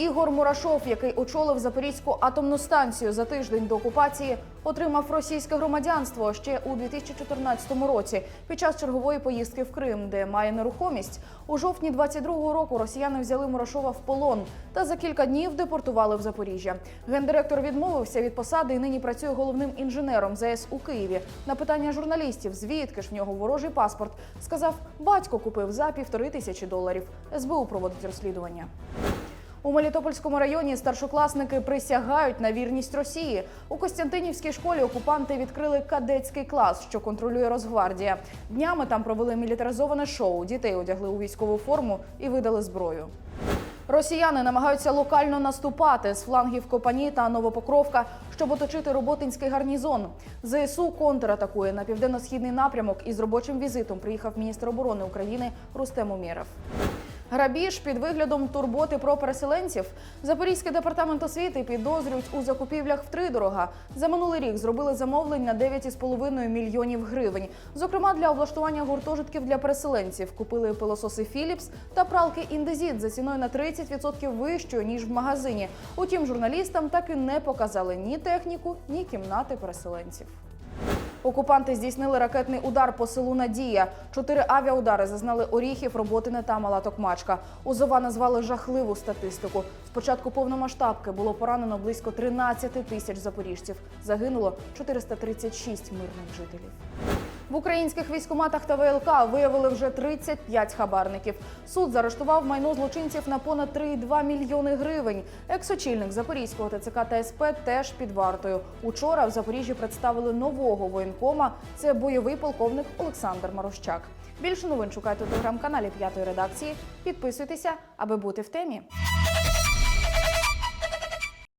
Ігор Мурашов, який очолив Запорізьку атомну станцію за тиждень до окупації, отримав російське громадянство ще у 2014 році під час чергової поїздки в Крим, де має нерухомість. У жовтні 22-го року росіяни взяли Мурашова в полон та за кілька днів депортували в Запоріжжя. Гендиректор відмовився від посади і нині працює головним інженером ЗС у Києві. На питання журналістів, звідки ж в нього ворожий паспорт, сказав, батько купив за півтори тисячі доларів. СБУ проводить розслідування. У Мелітопольському районі старшокласники присягають на вірність Росії. У Костянтинівській школі окупанти відкрили кадетський клас, що контролює Росгвардія. Днями там провели мілітаризоване шоу. Дітей одягли у військову форму і видали зброю. Росіяни намагаються локально наступати з флангів Копані та Новопокровка, щоб оточити роботинський гарнізон. ЗСУ контратакує на південно-східний напрямок. Із робочим візитом приїхав міністр оборони України Рустем Умєров. Грабіж під виглядом турботи про переселенців. Запорізький департамент освіти підозрюють у закупівлях втридорога. За минулий рік зробили замовлень на 9,5 мільйонів гривень. Зокрема, для облаштування гуртожитків для переселенців купили пилососи Philips та пралки індезіт за ціною на 30% вищою ніж в магазині. Утім, журналістам так і не показали ні техніку, ні кімнати переселенців. Окупанти здійснили ракетний удар по селу Надія. Чотири авіаудари зазнали Оріхів, Роботине та Мала Токмачка. Узова назвали жахливу статистику. Спочатку повномасштабки було поранено близько 13 тисяч запоріжців. Загинуло 436 мирних жителів. В українських військоматах та ВЛК виявили вже 35 хабарників. Суд заарештував майно злочинців на понад 3,2 мільйони гривень. Екс-очільник Запорізького ТЦК та СП теж під вартою. Учора в Запоріжжі представили нового воєнкома. Це бойовий полковник Олександр Марощак. Більше новин шукайте у телеграм-каналі П'ятої редакції. Підписуйтеся, аби бути в темі.